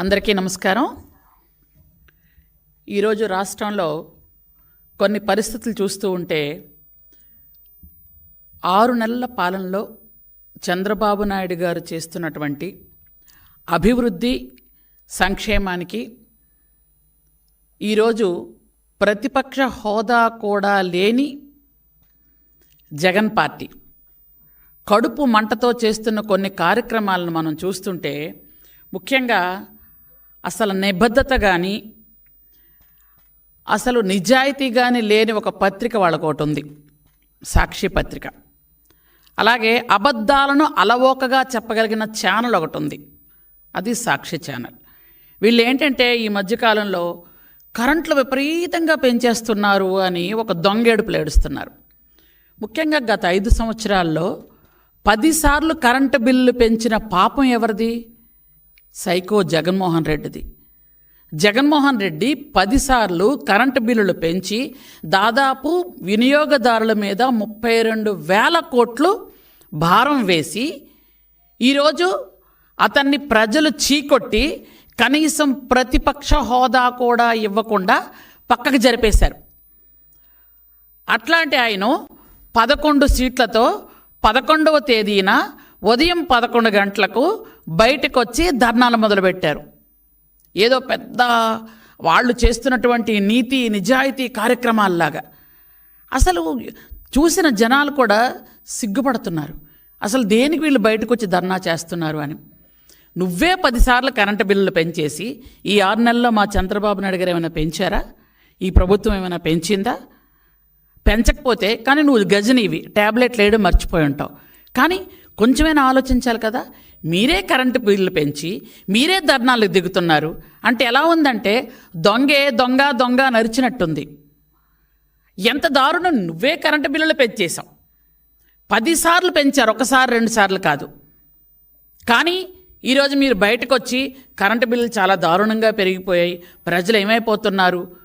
అందరికీ నమస్కారం. ఈరోజు రాష్ట్రంలో కొన్ని పరిస్థితులు చూస్తూ ఉంటే ఆరు నెలల పాలనలో చంద్రబాబు నాయుడు గారు చేస్తున్నటువంటి అభివృద్ధి సంక్షేమానికి ఈరోజు ప్రతిపక్ష హోదా కూడా లేని జగన్ పార్టీ. కడుపు మంటతో చేస్తున్న కొన్ని కార్యక్రమాలను మనం చూస్తుంటే ముఖ్యంగా అసలు నిబద్ధత కానీ అసలు నిజాయితీ కానీ లేని ఒక పత్రిక వాళ్ళకు ఒకటి ఉంది. సాక్షి పత్రిక. అలాగే అబద్ధాలను అలవోకగా చెప్పగలిగిన ఛానల్ ఒకటి ఉంది. అది సాక్షి ఛానల్. వీళ్ళు ఏంటంటే ఈ మధ్యకాలంలో కరెంట్లు విపరీతంగా పెంచేస్తున్నారు అని ఒక దొంగేడుపులు ఏడుస్తున్నారు. ముఖ్యంగా గత ఐదు సంవత్సరాల్లో పదిసార్లు కరెంటు బిల్లు పెంచిన పాపం ఎవరిది? సైకో జగన్మోహన్ రెడ్డిది. జగన్మోహన్ రెడ్డి పదిసార్లు కరెంటు బిల్లులు పెంచి దాదాపు వినియోగదారుల మీద ముప్పై రెండు వేల కోట్లు భారం వేసి ఈరోజు అతన్ని ప్రజలు చీకొట్టి కనీసం ప్రతిపక్ష హోదా కూడా ఇవ్వకుండా పక్కకు జరిపేశారు. అట్లాంటి ఆయన పదకొండు సీట్లతో పదకొండవ తేదీన ఉదయం పదకొండు గంటలకు బయటకు వచ్చి ధర్నాలు మొదలుపెట్టారు. ఏదో పెద్ద వాళ్ళు చేస్తున్నటువంటి నీతి నిజాయితీ కార్యక్రమాల్లాగా. అసలు చూసిన జనాలు కూడా సిగ్గుపడుతున్నారు. అసలు దేనికి వీళ్ళు బయటకు వచ్చి ధర్నా చేస్తున్నారు అని. నువ్వే పదిసార్లు కరెంటు బిల్లులు పెంచేసి ఈ ఆరు నెలల్లో మా చంద్రబాబు నాయుడు గారు ఏమైనా పెంచారా? ఈ ప్రభుత్వం ఏమైనా పెంచిందా? పెంచకపోతే కానీ నువ్వు గజనివి ట్యాబ్లెట్లు వేయడం మర్చిపోయి ఉంటావు. కానీ కొంచెమైనా ఆలోచించాలి కదా. మీరే కరెంటు బిల్లు పెంచి మీరే ధర్నాలు దిగుతున్నారు. అంటే ఎలా ఉందంటే దొంగే దొంగ దొంగ నరిచినట్టుంది. ఎంత దారుణం నువ్వే కరెంటు బిల్లులు పెంచేశావు. పదిసార్లు పెంచారు ఒకసారి రెండు సార్లు కాదు. కానీ ఈరోజు మీరు బయటకు వచ్చి కరెంటు బిల్లులు చాలా దారుణంగా పెరిగిపోయాయి ప్రజలు ఏమైపోతున్నారు?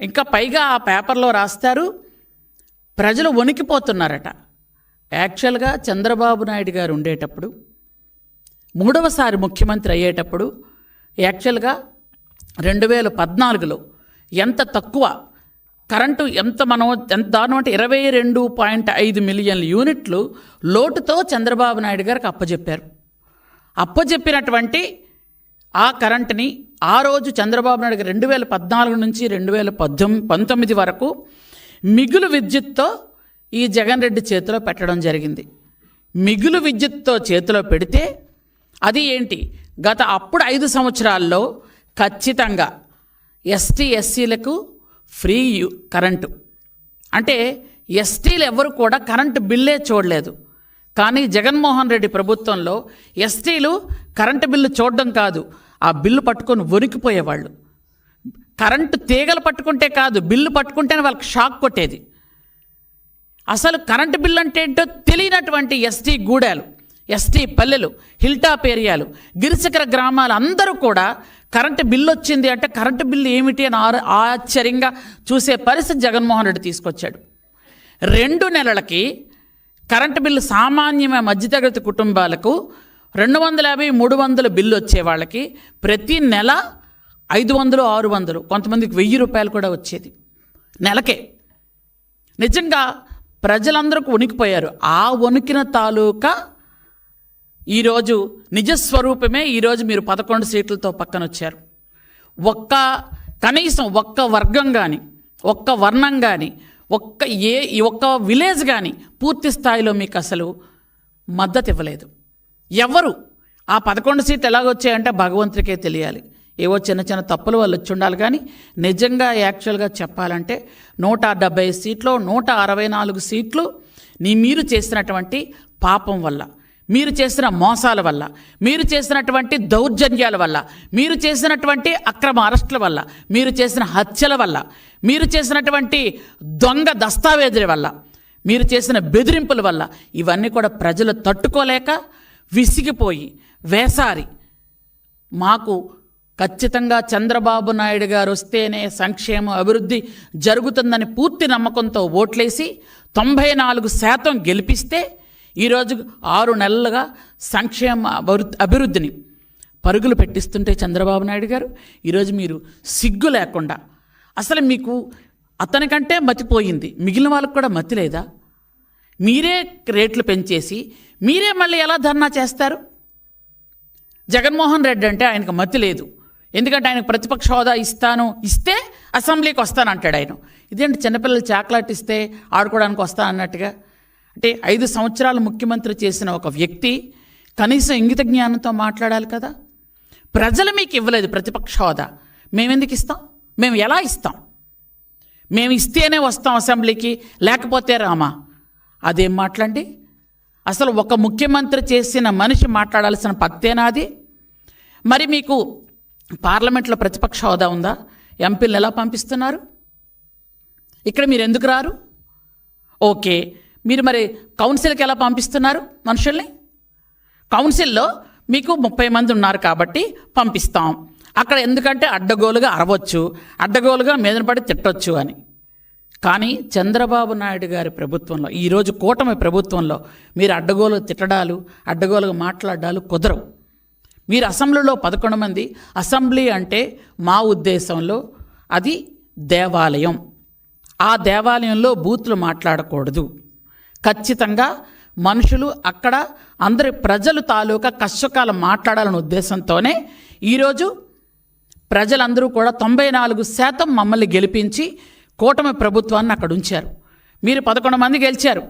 ఇంకా పైగా ఆ పేపర్లో రాస్తారు ప్రజలు వణికిపోతున్నారట. యాక్చువల్గా చంద్రబాబు నాయుడు గారు ఉండేటప్పుడు మూడవసారి ముఖ్యమంత్రి అయ్యేటప్పుడు యాక్చువల్గా రెండు వేల పద్నాలుగులో ఎంత తక్కువ కరెంటు ఎంత మనం ఎంత దారుణం అంటే ఇరవై రెండు పాయింట్ ఐదు మిలియన్ల యూనిట్లు లోటుతో చంద్రబాబు నాయుడు గారికి అప్పజెప్పారు. అప్పచెప్పినటువంటి ఆ కరెంటుని ఆ రోజు చంద్రబాబు నాయుడు గారు రెండు వేల పద్నాలుగు నుంచి రెండు వేల పద్దెనిమిది పంతొమ్మిది వరకు మిగులు విద్యుత్తో ఈ జగన్ రెడ్డి చేతిలో పెట్టడం జరిగింది. మిగులు విద్యుత్తో చేతిలో పెడితే అది ఏంటి? గత అప్పుడు ఐదు సంవత్సరాల్లో ఖచ్చితంగా ఎస్టీ ఎస్సీలకు ఫ్రీ కరెంటు. అంటే ఎస్టీలు ఎవరు కూడా కరెంటు బిల్లే చూడలేదు. కానీ జగన్మోహన్ రెడ్డి ప్రభుత్వంలో ఎస్టీలు కరెంటు బిల్లు చూడడం కాదు. ఆ బిల్లు పట్టుకొని వణికిపోయేవాళ్ళు. కరెంటు తీగలు పట్టుకుంటే కాదు బిల్లు పట్టుకుంటేనే వాళ్ళకి షాక్ కొట్టేది. అసలు కరెంటు బిల్లు అంటే ఏంటో తెలియనటువంటి ఎస్టీ గూడాలు. ఎస్టీ పల్లెలు హిల్టాప్ ఏరియాలు గిరిశిఖర గ్రామాలు అందరూ కూడా కరెంటు బిల్లు వచ్చింది అంటే కరెంటు బిల్లు ఏమిటి అని ఆ ఆశ్చర్యంగా చూసే పరిస్థితి జగన్మోహన్ రెడ్డి తీసుకొచ్చాడు. రెండు నెలలకి కరెంటు బిల్లు సామాన్యమైన మధ్యతరగతి కుటుంబాలకు రెండు వందల యాభై మూడు వందల బిల్లు వచ్చే వాళ్ళకి ప్రతి నెల ఐదు వందలు ఆరు వందలు కొంతమందికి వెయ్యి రూపాయలు కూడా వచ్చేది. నెలకే. నిజంగా ప్రజలందరూ ఉనికిపోయారు ఆ ఉనికిన తాలూకా ఈరోజు నిజస్వరూపమే ఈరోజు మీరు పదకొండు సీట్లతో పక్కన వచ్చారు ఒక్క కనీసం ఒక్క వర్గం కానీ ఒక్క వర్ణం కానీ ఒక్క ఏ ఈ ఒక్క విలేజ్ కానీ పూర్తి స్థాయిలో మీకు అసలు మద్దతు ఇవ్వలేదు ఎవరు? ఆ పదకొండు సీట్లు ఎలాగొచ్చాయంటే భగవంతుడికే తెలియాలి. ఏవో చిన్న చిన్న తప్పులు వాళ్ళు వచ్చి ఉండాలి కానీ నిజంగా యాక్చువల్గా చెప్పాలంటే నూట డెబ్బై సీట్లు నూట అరవై నాలుగు సీట్లు నీ మీరు చేసినటువంటి పాపం వల్ల మీరు చేసిన మోసాల వల్ల మీరు చేసినటువంటి దౌర్జన్యాల వల్ల మీరు చేసినటువంటి అక్రమ అరెస్టుల వల్ల మీరు చేసిన హత్యల వల్ల మీరు చేసినటువంటి దొంగ దస్తావేజుల వల్ల మీరు చేసిన బెదిరింపుల వల్ల ఇవన్నీ కూడా ప్రజలు తట్టుకోలేక విసిగిపోయి వేసారి. మాకు ఖచ్చితంగా చంద్రబాబు నాయుడు గారు వస్తేనే సంక్షేమం అభివృద్ధి జరుగుతుందని పూర్తి నమ్మకంతో ఓట్లేసి తొంభై నాలుగు శాతం గెలిపిస్తే ఈరోజు ఆరు నెలలుగా సంక్షేమ అభివృద్ధి అభివృద్ధిని పరుగులు పెట్టిస్తుంటే చంద్రబాబు నాయుడు గారు ఈరోజు మీరు సిగ్గు లేకుండా అసలు మీకు అతనికంటే మతిపోయింది మిగిలిన వాళ్ళకు కూడా మతి లేదా? మీరే రేట్లు పెంచేసి మీరే మళ్ళీ ఎలా ధర్నా చేస్తారు? జగన్మోహన్ రెడ్డి అంటే ఆయనకు మతి లేదు. ఎందుకంటే ఆయనకు ప్రతిపక్ష హోదా ఇస్తాను ఇస్తే అసెంబ్లీకి వస్తాను అంటాడు ఆయన. ఇదేంటి చిన్నపిల్లలు చాక్లెట్ ఇస్తే ఆడుకోవడానికి వస్తాను అన్నట్టుగా అంటే ఐదు సంవత్సరాలు ముఖ్యమంత్రి చేసిన ఒక వ్యక్తి కనీసం ఇంగిత జ్ఞానంతో మాట్లాడాలి కదా? ప్రజలు మీకు ఇవ్వలేదు ప్రతిపక్ష హోదా. మేమెందుకు ఇస్తాం? మేము ఎలా ఇస్తాం? మేము ఇస్తేనే వస్తాం అసెంబ్లీకి లేకపోతే రామా? అదేం మాట్లాడి? అసలు ఒక ముఖ్యమంత్రి చేసిన మనిషి మాట్లాడాల్సిన పత్తేనాది మరి మీకు పార్లమెంట్లో ప్రతిపక్ష హోదా ఉందా? ఎంపీలను ఎలా పంపిస్తున్నారు? ఇక్కడ మీరు ఎందుకు రారు? ఓకే మీరు మరి కౌన్సిల్కి ఎలా పంపిస్తున్నారు మనుషుల్ని? కౌన్సిల్లో మీకు ముప్పై మంది ఉన్నారు కాబట్టి పంపిస్తాం. అక్కడ ఎందుకంటే అడ్డగోలుగా అరవచ్చు అడ్డగోలుగా మీదన పడి తిట్టొచ్చు అని. కానీ చంద్రబాబు నాయుడు గారి ప్రభుత్వంలో ఈరోజు కూటమి ప్రభుత్వంలో మీరు అడ్డగోలు తిట్టడాలు అడ్డగోలుగా మాట్లాడాలు కుదరవు. మీరు అసెంబ్లీలో పదకొండు మంది అసెంబ్లీ అంటే మా ఉద్దేశంలో అది దేవాలయం. ఆ దేవాలయంలో బూతులు మాట్లాడకూడదు. ఖచ్చితంగా మనుషులు అక్కడ అందరి ప్రజలు తాలూకా కష్టకాలం మాట్లాడాలనే ఉద్దేశంతోనే ఈరోజు ప్రజలందరూ కూడా తొంభై నాలుగు శాతం మమ్మల్ని గెలిపించి కూటమి ప్రభుత్వాన్ని అక్కడ ఉంచారు. మీరు పదకొండు మంది గెలిచారు.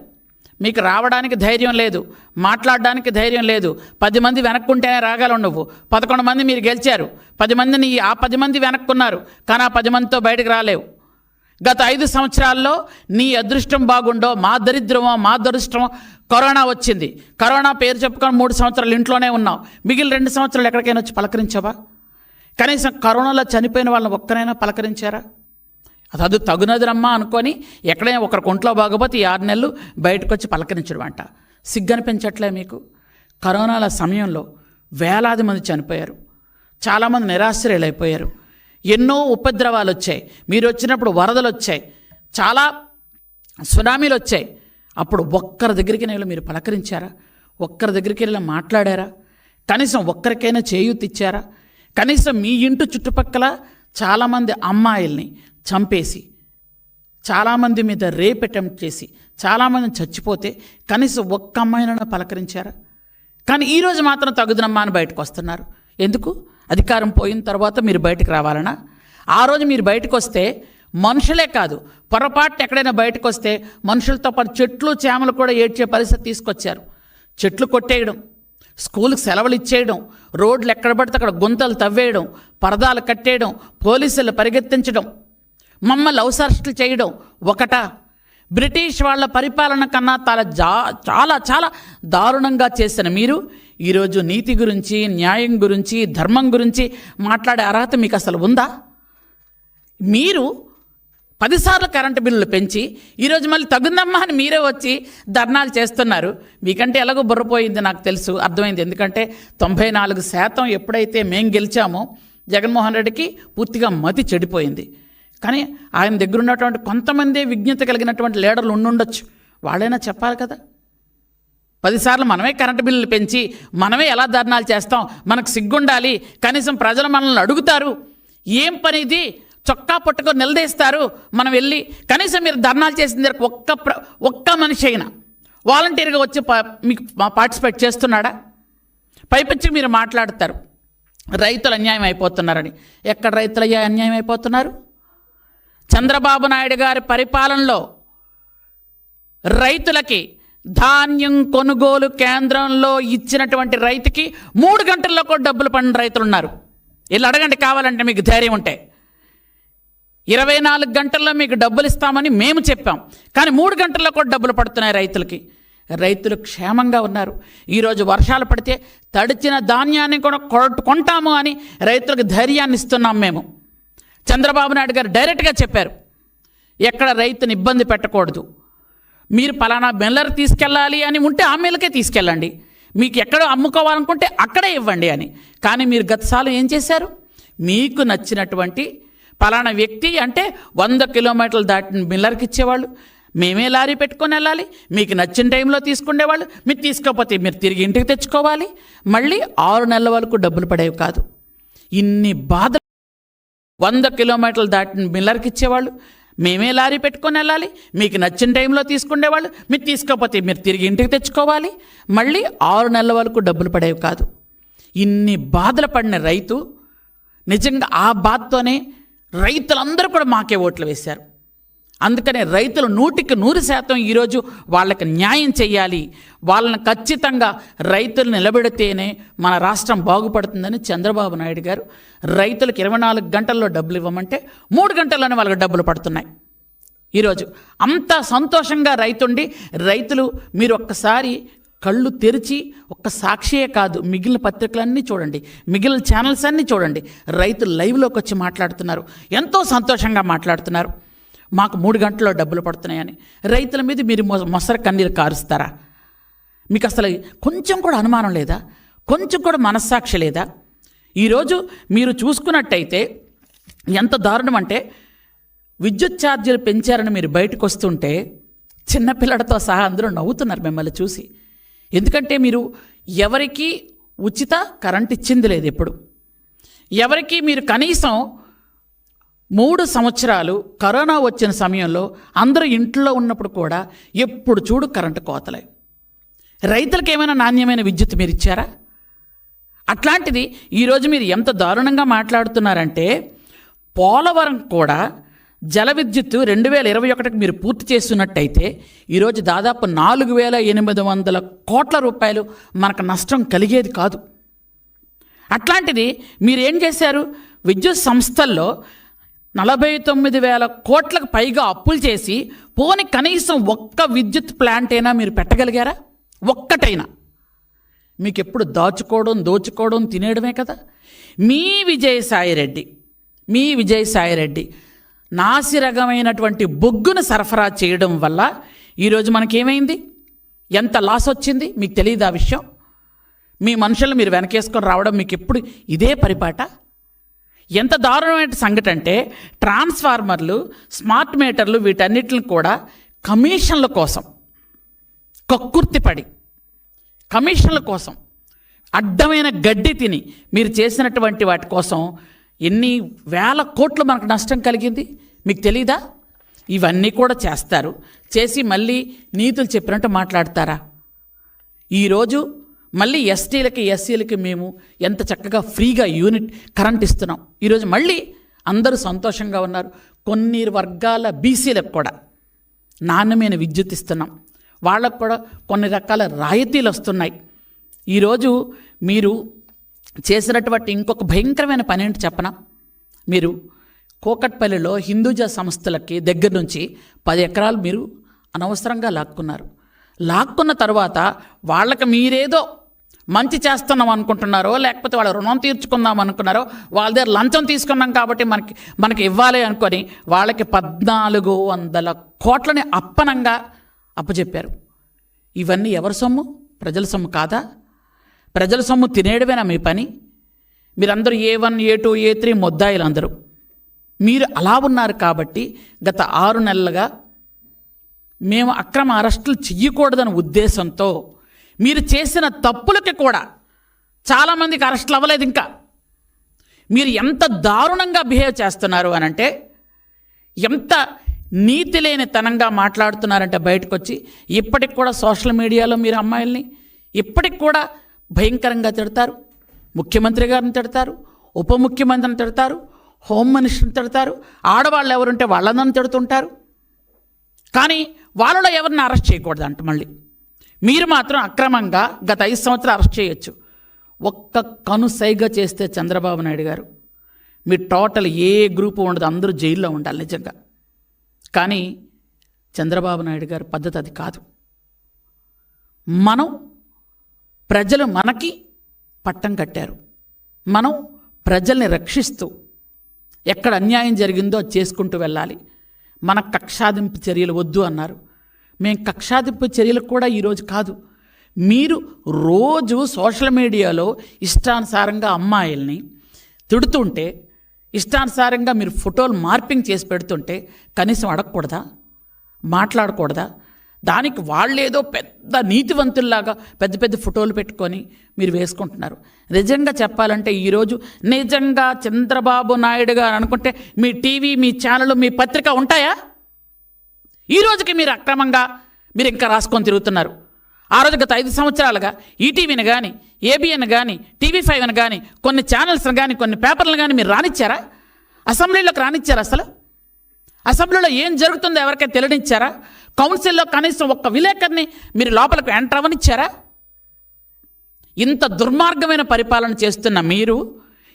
మీకు రావడానికి ధైర్యం లేదు. మాట్లాడడానికి ధైర్యం లేదు. పది మంది వెనక్కుంటేనే రాగలవు నువ్వు. పదకొండు మంది మీరు గెలిచారు. పది మందిని ఆ పది మంది వెనక్కున్నారు. కానీ ఆ పది మందితో బయటకు రాలేవు. గత ఐదు సంవత్సరాల్లో నీ అదృష్టం బాగుండో మా దరిద్రమో మా దురదృష్టమో కరోనా వచ్చింది. కరోనా పేరు చెప్పుకొని మూడు సంవత్సరాలు ఇంట్లోనే ఉన్నావు. మిగిలిన రెండు సంవత్సరాలు ఎక్కడికైనా వచ్చి పలకరించావా? కనీసం కరోనాలో చనిపోయిన వాళ్ళని ఒక్కరైనా పలకరించారా? అది అది తగునదిరమ్మా అనుకొని ఎక్కడైనా ఒకరి కొంట్లో బాగపోతే ఈ ఆరు నెలలు బయటకు వచ్చి పలకరించడం అంట. సిగ్గనిపించట్లే మీకు? కరోనాల సమయంలో వేలాది మంది చనిపోయారు. చాలామంది నిరాశ్రయులైపోయారు. ఎన్నో ఉపద్రవాలు వచ్చాయి మీరు వచ్చినప్పుడు వరదలు వచ్చాయి చాలా సునామీలు వచ్చాయి అప్పుడు ఒక్కరి దగ్గరికి వెళ్ళి మీరు పలకరించారా? ఒక్కరి దగ్గరికి వెళ్ళి మాట్లాడారా? కనీసం ఒక్కరికైనా చేయూతిచ్చారా? కనీసం మీ ఇంటి చుట్టుపక్కల చాలామంది అమ్మాయిల్ని చంపేసి చాలామంది మీద రేప్ అటెంప్ట్ చేసి చాలామంది చచ్చిపోతే కనీసం ఒక్క అమ్మాయిలను పలకరించారా? కానీ ఈరోజు మాత్రం తగుదనమ్మా అని బయటకు వస్తున్నారు ఎందుకు? అధికారం పోయిన తర్వాత మీరు బయటకు రావాలనా? ఆ రోజు మీరు బయటకు వస్తే మనుషులే కాదు పొరపాటు ఎక్కడైనా బయటకు వస్తే మనుషులతో పాటు చెట్లు చేమలు కూడా ఏడ్చే పరిస్థితి తీసుకొచ్చారు. చెట్లు కొట్టేయడం స్కూల్కి సెలవులు ఇచ్చేయడం రోడ్లు ఎక్కడ పడితే అక్కడ గుంతలు తవ్వేయడం పరదాలు కట్టేయడం పోలీసులు పరిగెత్తించడం మమ్మల్ని అవసరస్టులు చేయడం ఒకట? బ్రిటిష్ వాళ్ళ పరిపాలన కన్నా చాలా జా చాలా చాలా దారుణంగా చేసిన మీరు ఈరోజు నీతి గురించి న్యాయం గురించి ధర్మం గురించి మాట్లాడే అర్హత మీకు అసలు ఉందా? మీరు పదిసార్లు కరెంటు బిల్లులు పెంచి ఈరోజు మళ్ళీ తగుందమ్మా అని మీరే వచ్చి ధర్నాలు చేస్తున్నారు. మీకంటే ఎలాగో బుర్రపోయింది నాకు తెలుసు అర్థమైంది. ఎందుకంటే తొంభై నాలుగు శాతం ఎప్పుడైతే మేం గెలిచామో జగన్మోహన్ రెడ్డికి పూర్తిగా మతి చెడిపోయింది. కానీ ఆయన దగ్గర ఉన్నటువంటి కొంతమంది విజ్ఞత కలిగినటువంటి లీడర్లు ఉండుండొచ్చు. వాళ్ళైనా చెప్పాలి కదా. పదిసార్లు మనమే కరెంటు బిల్లులు పెంచి మనమే ఎలా ధర్నాలు చేస్తాం? మనకు సిగ్గుండాలి. కనీసం ప్రజలు మనల్ని అడుగుతారు. ఏం పని ఇది చొక్కా పట్టుకొని నిలదీస్తారు. మనం వెళ్ళి కనీసం మీరు ధర్నాలు చేసిన దగ్గర ఒక్క ప్ర ఒక్క మనిషి అయినా వాలంటీర్గా వచ్చి మీకు పార్టిసిపేట్ చేస్తున్నాడా? పైపించి మీరు మాట్లాడతారు. రైతులు అన్యాయం అయిపోతున్నారని. ఎక్కడ రైతులు అయ్యా అన్యాయం అయిపోతున్నారు? చంద్రబాబు నాయుడు గారి పరిపాలనలో రైతులకి ధాన్యం కొనుగోలు కేంద్రంలో ఇచ్చినటువంటి రైతుకి మూడు గంటల్లో కూడా డబ్బులు పడిన రైతులు ఉన్నారు వీళ్ళు అడగండి కావాలంటే మీకు ధైర్యం ఉంటే. ఇరవై నాలుగు గంటల్లో మీకు డబ్బులు ఇస్తామని మేము చెప్పాం. కానీ మూడు గంటల్లో కూడా డబ్బులు పడుతున్నాయి రైతులకి. రైతులు క్షేమంగా ఉన్నారు. ఈరోజు వర్షాలు పడితే తడిచిన ధాన్యాన్ని కూడా కొ- కొంటాము అని రైతులకు ధైర్యాన్ని ఇస్తున్నాం మేము. చంద్రబాబు నాయుడు గారు డైరెక్ట్గా చెప్పారు. ఎక్కడ రైతుని ఇబ్బంది పెట్టకూడదు. మీరు పలానా బెల్లర్ తీసుకెళ్ళాలి అని ఉంటే ఆ తీసుకెళ్ళండి. మీకు ఎక్కడ అమ్ముకోవాలనుకుంటే అక్కడే ఇవ్వండి అని. కానీ మీరు గతసాలు ఏం చేశారు? మీకు నచ్చినటువంటి పలానా వ్యక్తి అంటే వంద కిలోమీటర్లు దాటిన మిల్లర్కి ఇచ్చేవాళ్ళు. మేమే లారీ పెట్టుకొని వెళ్ళాలి. మీకు నచ్చిన టైంలో తీసుకునేవాళ్ళు. మీరు తీసుకోకపోతే మీరు తిరిగి ఇంటికి తెచ్చుకోవాలి. మళ్ళీ ఆరు నెలల వరకు డబ్బులు పడేవి కాదు. ఇన్ని బాధలు వంద కిలోమీటర్లు దాటిన మిల్లర్కి ఇచ్చేవాళ్ళు. మేమే లారీ పెట్టుకొని వెళ్ళాలి. మీకు నచ్చిన టైంలో తీసుకునేవాళ్ళు మీరు తీసుకోకపోతే మీరు తిరిగి ఇంటికి తెచ్చుకోవాలి. మళ్ళీ ఆరు నెలల వరకు డబ్బులు పడేవి కాదు. ఇన్ని బాధలు పడిన రైతు నిజంగా ఆ బాధతోనే రైతులందరూ కూడా మాకే ఓట్లు వేశారు. అందుకనే రైతులు నూటికి నూరు శాతం ఈరోజు వాళ్ళకి న్యాయం చేయాలి వాళ్ళని ఖచ్చితంగా రైతులు నిలబెడితేనే మన రాష్ట్రం బాగుపడుతుందని చంద్రబాబు నాయుడు గారు రైతులకు ఇరవై నాలుగు గంటల్లో డబ్బులు ఇవ్వమంటే మూడు గంటల్లోనే వాళ్ళకి డబ్బులు పడుతున్నాయి. ఈరోజు అంత సంతోషంగా రైతుండి రైతులు మీరు ఒక్కసారి కళ్ళు తెరిచి ఒక్క సాక్షియే కాదు మిగిలిన పత్రికలన్నీ చూడండి మిగిలిన ఛానల్స్ అన్నీ చూడండి. రైతులు లైవ్లోకి వచ్చి మాట్లాడుతున్నారు ఎంతో సంతోషంగా మాట్లాడుతున్నారు. మాకు మూడు గంటల్లో డబ్బులు పడుతున్నాయని. రైతుల మీద మీరు మొ- మొసర కన్నీరు కారుస్తారా? మీకు అసలు కొంచెం కూడా అనుమానం లేదా? కొంచెం కూడా మనస్సాక్షి లేదా? ఈరోజు మీరు చూసుకున్నట్టయితే ఎంత దారుణం అంటే విద్యుత్ ఛార్జీలు పెంచారని మీరు బయటకు వస్తుంటే చిన్నపిల్లలతో సహా అందరూ నవ్వుతున్నారు మిమ్మల్ని చూసి. ఎందుకంటే మీరు ఎవరికి ఉచిత కరెంట్ ఇచ్చింది లేదు ఎప్పుడు. ఎవరికి మీరు కనీసం మూడు సంవత్సరాలు కరోనా వచ్చిన సమయంలో అందరూ ఇంట్లో ఉన్నప్పుడు కూడా ఎప్పుడు చూడు కరెంటు కోతలే. రైతులకు ఏమైనా నాణ్యమైన విద్యుత్ మీరు ఇచ్చారా? అట్లాంటిది ఈరోజు మీరు ఎంత దారుణంగా మాట్లాడుతున్నారంటే పోలవరం కూడా జల విద్యుత్ రెండు వేల ఇరవై ఒకటికి మీరు పూర్తి చేస్తున్నట్టయితే ఈరోజు దాదాపు నాలుగు వేల ఎనిమిది వందల కోట్ల రూపాయలు మనకు నష్టం కలిగేది కాదు. అట్లాంటిది మీరు ఏం చేశారు? విద్యుత్ సంస్థల్లో నలభై తొమ్మిది వేల కోట్లకు పైగా అప్పులు చేసి పోని కనీసం ఒక్క విద్యుత్ ప్లాంట్ అయినా మీరు పెట్టగలిగారా? ఒక్కటైనా. మీకు ఎప్పుడు దాచుకోవడం దోచుకోవడం తినేయడమే కదా. మీ విజయసాయిరెడ్డి మీ విజయసాయిరెడ్డి నాసిరకమైనటువంటి బొగ్గును సరఫరా చేయడం వల్ల ఈరోజు మనకేమైంది? ఎంత లాస్ వచ్చింది? మీకు తెలియదు ఆ విషయం? మీ మనుషులు మీరు వెనకేసుకొని రావడం మీకు ఎప్పుడు ఇదే పరిపాట? ఎంత దారుణమైన సంఘటన అంటే ట్రాన్స్ఫార్మర్లు స్మార్ట్ మీటర్లు వీటన్నిటిని కూడా కమిషన్ల కోసం కక్కుర్తిపడి కమిషన్ల కోసం అడ్డమైన గడ్డి తిని మీరు చేసినటువంటి వాటి కోసం ఎన్ని వేల కోట్లు మనకు నష్టం కలిగింది? మీకు తెలీదా? ఇవన్నీ కూడా చేస్తారు. చేసి మళ్ళీ నీతులు చెప్పినట్టు మాట్లాడతారా? ఈరోజు మళ్ళీ ఎస్టీలకి ఎస్సీలకి మేము ఎంత చక్కగా ఫ్రీగా యూనిట్ కరెంట్ ఇస్తున్నాం. ఈరోజు మళ్ళీ అందరూ సంతోషంగా ఉన్నారు. కొన్ని వర్గాల బీసీలకు కూడా నాణ్యమైన విద్యుత్ ఇస్తున్నాం. వాళ్ళకు కూడా కొన్ని రకాల రాయితీలు వస్తున్నాయి. ఈరోజు మీరు చేసినటువంటి ఇంకొక భయంకరమైన పని ఏంటి చెప్పన? మీరు కోకట్పల్లిలో హిందూజా సంస్థలకి దగ్గర నుంచి పది ఎకరాలు మీరు అనవసరంగా లాక్కున్నారు. లాక్కున్న తర్వాత వాళ్ళకి మీరేదో మంచి చేస్తున్నాం అనుకుంటున్నారో లేకపోతే వాళ్ళ రుణం తీర్చుకుందాం అనుకున్నారో వాళ్ళ దగ్గర లంచం తీసుకున్నాం కాబట్టి మనకి మనకి ఇవ్వాలి అనుకొని వాళ్ళకి పద్నాలుగు వందల కోట్లని అప్పనంగా అప్పచెప్పారు. ఇవన్నీ ఎవరి సొమ్ము? ప్రజల సొమ్ము కాదా? ప్రజల సొమ్ము తినేయడమేనా మీ పని? మీరందరూ A one A two A three ముద్దాయిలు అందరూ మీరు అలా ఉన్నారు కాబట్టి గత ఆరు నెలలుగా మేము అక్రమ అరెస్టులు చెయ్యకూడదనే ఉద్దేశంతో మీరు చేసిన తప్పులకి కూడా చాలామందికి అరెస్టులు అవ్వలేదు ఇంకా. మీరు ఎంత దారుణంగా బిహేవ్ చేస్తున్నారు అని అంటే ఎంత నీతి లేని తనంగా మాట్లాడుతున్నారంటే బయటకు వచ్చి ఇప్పటికి కూడా సోషల్ మీడియాలో మీరు అమ్మాయిల్ని ఇప్పటికి కూడా భయంకరంగా తిడతారు. ముఖ్యమంత్రి గారిని తిడతారు ఉప ముఖ్యమంత్రిని తిడతారు హోమ్ మినిస్టర్ని తిడతారు ఆడవాళ్ళు ఎవరుంటే వాళ్ళందరిని తిడుతుంటారు. కానీ వాళ్ళలో ఎవరిని అరెస్ట్ చేయకూడదు అంట మళ్ళీ. మీరు మాత్రం అక్రమంగా గత ఐదు సంవత్సరాలు అరెస్ట్ చేయొచ్చు. ఒక్క కను సైగా చేస్తే చంద్రబాబు నాయుడు గారు మీ టోటల్ ఏ గ్రూపు ఉండదు అందరూ జైల్లో ఉండాలి నిజంగా. కానీ చంద్రబాబు నాయుడు గారి పద్ధతి అది కాదు. మనం ప్రజలు మనకి పట్టం కట్టారు. మనం ప్రజల్ని రక్షిస్తూ ఎక్కడ అన్యాయం జరిగిందో అది చేసుకుంటూ వెళ్ళాలి. మన కక్షాదింపు చర్యలు వద్దు అన్నారు. మేము కక్షాదింపు చర్యలు కూడా ఈరోజు కాదు. మీరు రోజు సోషల్ మీడియాలో ఇష్టానుసారంగా అమ్మాయిల్ని తిడుతుంటే ఇష్టానుసారంగా మీరు ఫోటోలు మార్పింగ్ చేసి పెడుతుంటే కనీసం అడగకూడదా? మాట్లాడకూడదా? దానికి వాళ్ళేదో పెద్ద నీతివంతుల్లాగా పెద్ద పెద్ద ఫోటోలు పెట్టుకొని మీరు వేసుకుంటున్నారు. నిజంగా చెప్పాలంటే ఈరోజు నిజంగా చంద్రబాబు నాయుడు గారు అనుకుంటే మీ టీవీ మీ ఛానల్ మీ పత్రిక ఉంటాయా? ఈ రోజుకి మీరు అక్రమంగా మీరు ఇంకా రాసుకొని తిరుగుతున్నారు. ఆ రోజు గత ఐదు సంవత్సరాలుగా ఈటీవీని కానీ ఏబిఎన్ కానీ టీవీ ఫైవ్ని కానీ కొన్ని ఛానల్స్ని కానీ కొన్ని పేపర్లను కానీ మీరు రానిచ్చారా? అసెంబ్లీలోకి రానిచ్చారా అసలు? అసెంబ్లీలో ఏం జరుగుతుందో ఎవరికైనా తెలియనిచ్చారా? కౌన్సిల్లో కనీసం ఒక్క విలేకరిని మీరు లోపలికి ఎంటర్ అవ్వనిచ్చారా? ఇంత దుర్మార్గమైన పరిపాలన చేస్తున్న మీరు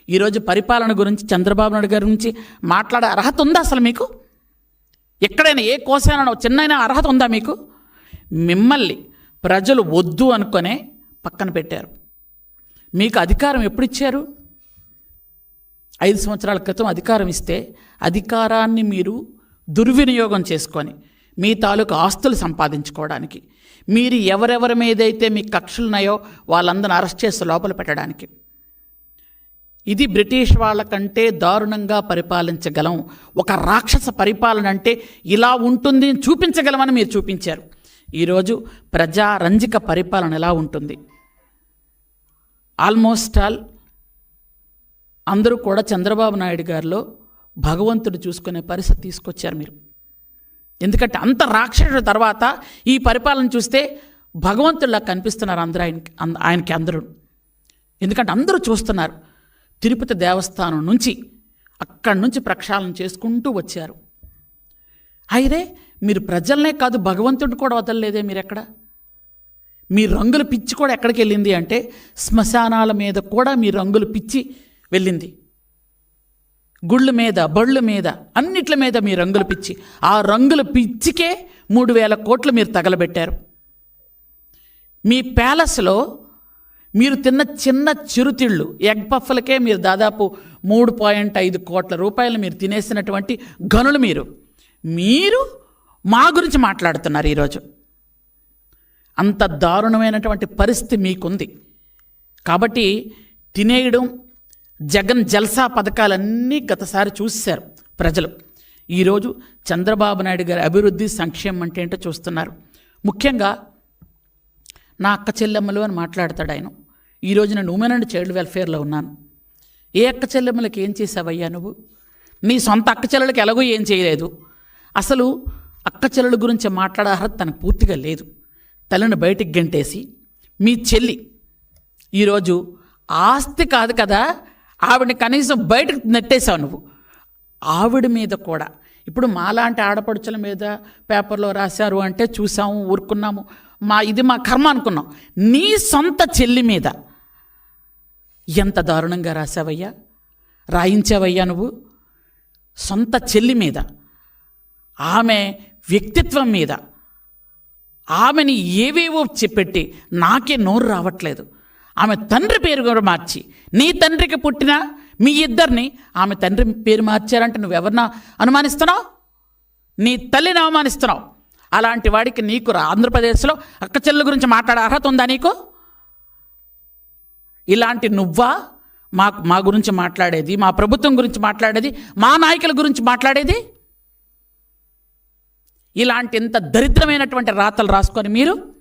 ఈరోజు పరిపాలన గురించి చంద్రబాబు నాయుడు గారి గురించి మాట్లాడే అర్హత ఉందా అసలు మీకు? ఎక్కడైనా ఏ కోసైనా చిన్నైనా అర్హత ఉందా మీకు? మిమ్మల్ని ప్రజలు వద్దు అనుకునే పక్కన పెట్టారు. మీకు అధికారం ఎప్పుడు ఇచ్చారు? ఐదు సంవత్సరాల క్రితం అధికారం ఇస్తే అధికారాన్ని మీరు దుర్వినియోగం చేసుకొని మీ తాలూకు ఆస్తులు సంపాదించుకోవడానికి మీరు ఎవరెవరి మీదైతే మీ కక్షలు ఉన్నాయో వాళ్ళందరిని అరెస్ట్ చేసి లోపల పెట్టడానికి ఇది బ్రిటిష్ వాళ్ళకంటే దారుణంగా పరిపాలించగలం. ఒక రాక్షస పరిపాలన అంటే ఇలా ఉంటుంది అని చూపించగలమని మీరు చూపించారు. ఈరోజు ప్రజారంజిక పరిపాలన ఎలా ఉంటుంది? ఆల్మోస్ట్ ఆల్ అందరూ కూడా చంద్రబాబు నాయుడు గారిలో భగవంతుడు చూసుకునే పరిస్థితి తీసుకొచ్చారు మీరు. ఎందుకంటే అంత రాక్షసుడు తర్వాత ఈ పరిపాలన చూస్తే భగవంతుడిలా కనిపిస్తున్నారు అందరూ ఆయనకి ఆయనకి అందరూ. ఎందుకంటే అందరూ చూస్తున్నారు. తిరుపతి దేవస్థానం నుంచి అక్కడి నుంచి ప్రక్షాళన చేసుకుంటూ వచ్చారు. అయితే మీరు ప్రజలనే కాదు భగవంతుడిని కూడా వదలలేదే మీరు ఎక్కడ మీ రంగుల పిచ్చి కూడా ఎక్కడికి వెళ్ళింది అంటే శ్మశానాల మీద కూడా మీ రంగుల పిచ్చి వెళ్ళింది. గుళ్ళ మీద బళ్ళు మీద అన్నిట్ల మీద మీ రంగుల పిచ్చి. ఆ రంగుల పిచ్చికే మూడు వేల కోట్లు మీరు తగలబెట్టారు. మీ ప్యాలెస్లో మీరు తిన్న చిన్న చిరుతిళ్ళు ఎగ్ పఫ్లకే మీరు దాదాపు మూడు పాయింట్ ఐదు కోట్ల రూపాయలు మీరు తినేసినటువంటి గనులు మీరు. మీరు మా గురించి మాట్లాడుతున్నారు ఈరోజు. అంత దారుణమైనటువంటి పరిస్థితి మీకుంది. కాబట్టి తినేయడం జగన్ జల్సా పథకాలన్నీ గతసారి చూశారు ప్రజలు. ఈరోజు చంద్రబాబు నాయుడు గారి అభివృద్ధి సంక్షేమం అంటే ఏంటో చూస్తున్నారు. ముఖ్యంగా నా అక్క చెల్లెమ్మలు అని మాట్లాడతాడు ఆయన. ఈరోజు నేను ఉమెన్ అండ్ చైల్డ్ వెల్ఫేర్లో ఉన్నాను. ఏ అక్క చెల్లెమ్మలకి ఏం చేసావయ్యా నువ్వు? నీ సొంత అక్క చెల్లెలకి ఎలాగో ఏం చేయలేదు. అసలు అక్క చెల్లెల గురించి మాట్లాడే అర్హత తనకు పూర్తిగా లేదు. తల్లిని బయటికి గంటేసి మీ చెల్లి ఈరోజు ఆస్తి కాదు కదా ఆవిడని కనీసం బయటకు నెట్టేశావు నువ్వు. ఆవిడ మీద కూడా. ఇప్పుడు మాలాంటి ఆడపడుచుల మీద పేపర్లో రాశారు అంటే చూసాము ఊరుకున్నాము. మా ఇది మా కర్మ అనుకున్నాం. నీ సొంత చెల్లి మీద ఎంత దారుణంగా రాసావయ్యా రాయించావయ్యా నువ్వు? సొంత చెల్లి మీద. ఆమె వ్యక్తిత్వం మీద. ఆమెని ఏవేవో చెప్పెట్టి నాకే నోరు రావట్లేదు. ఆమె తండ్రి పేరు కూడా మార్చి. నీ తండ్రికి పుట్టిన మీ ఇద్దరిని ఆమె తండ్రి పేరు మార్చారంటే నువ్వెవరినా అనుమానిస్తున్నావు? నీ తల్లిని అవమానిస్తున్నావు? అలాంటి వాడికి నీకు రా- ఆంధ్రప్రదేశ్లో అక్క చెల్లు గురించి మాట్లాడే అర్హత ఉందా నీకు? ఇలాంటి నువ్వా? మా మా గురించి మాట్లాడేది? మా ప్రభుత్వం గురించి మాట్లాడేది? మా నాయకుల గురించి మాట్లాడేది? ఇలాంటి ఇంత దరిద్రమైనటువంటి రాతలు రాసుకొని మీరు?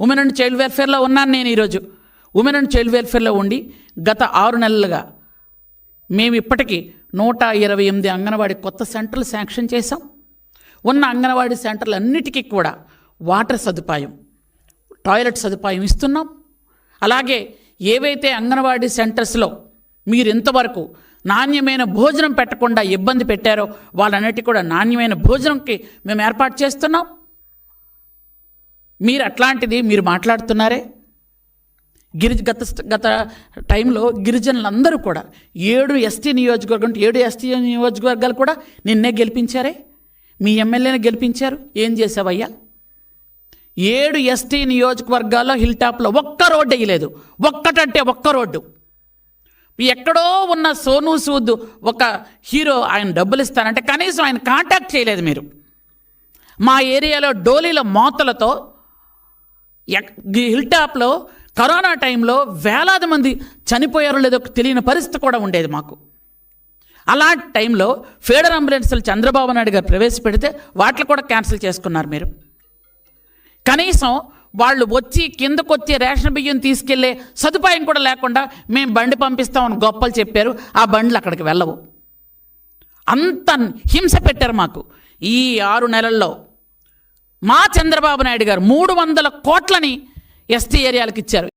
ఉమెన్ అండ్ చైల్డ్ వెల్ఫేర్లో ఉన్నాను నేను ఈరోజు. ఉమెన్ అండ్ చైల్డ్ వెల్ఫేర్లో ఉండి గత ఆరు నెలలుగా మేము ఇప్పటికీ నూట ఇరవై ఎనిమిది అంగన్వాడీ కొత్త సెంటర్లు శాంక్షన్ చేశాం. ఉన్న అంగన్వాడీ సెంటర్లన్నిటికీ కూడా వాటర్ సదుపాయం టాయిలెట్ సదుపాయం ఇస్తున్నాం. అలాగే ఏవైతే అంగన్వాడీ సెంటర్స్లో మీరు ఇంతవరకు నాణ్యమైన భోజనం పెట్టకుండా ఇబ్బంది పెట్టారో వాళ్ళన్నిటి కూడా నాణ్యమైన భోజనంకి మేము ఏర్పాటు చేస్తున్నాం. మీరు అట్లాంటిది మీరు మాట్లాడుతున్నారే? గిరిజ గత గత టైంలో గిరిజనులందరూ కూడా ఏడు ఎస్టీ నియోజకవర్గం అంటే ఏడు ఎస్టీ నియోజకవర్గాలు కూడా నిన్నే గెలిపించారే? మీ ఎమ్మెల్యేని గెలిపించారు? ఏం చేసావయ్యా? ఏడు ఎస్టీ నియోజకవర్గాల్లో హిల్ టాప్లో ఒక్క రోడ్డు వేయలేదు. ఒక్కటంటే ఒక్క రోడ్డు. ఎక్కడో ఉన్న సోను సూద్ ఒక హీరో ఆయన డబ్బులు ఇస్తానంటే కనీసం ఆయన కాంటాక్ట్ చేయలేదు మీరు. మా ఏరియాలో డోలీల మోతలతో ఎక్- హిల్ టాప్లో కరోనా టైంలో వేలాది మంది చనిపోయారో లేదో తెలియని పరిస్థితి కూడా ఉండేది మాకు. అలాంటి టైంలో ఫీడర్ అంబులెన్సులు చంద్రబాబు నాయుడు గారు ప్రవేశపెడితే వాటిని కూడా క్యాన్సిల్ చేసుకున్నారు మీరు. కనీసం వాళ్ళు వచ్చి కిందకొచ్చి రేషన్ బియ్యం తీసుకెళ్ళే సదుపాయం కూడా లేకుండా మేము బండి పంపిస్తామని గొప్పలు చెప్పారు. ఆ బండ్లు అక్కడికి వెళ్ళవు. అంత హింస పెట్టారు మాకు. ఈ ఆరు నెలల్లో మా చంద్రబాబు నాయుడు గారు మూడు వందల కోట్లని ఎస్టీ ఏరియాలకు ఇచ్చారు.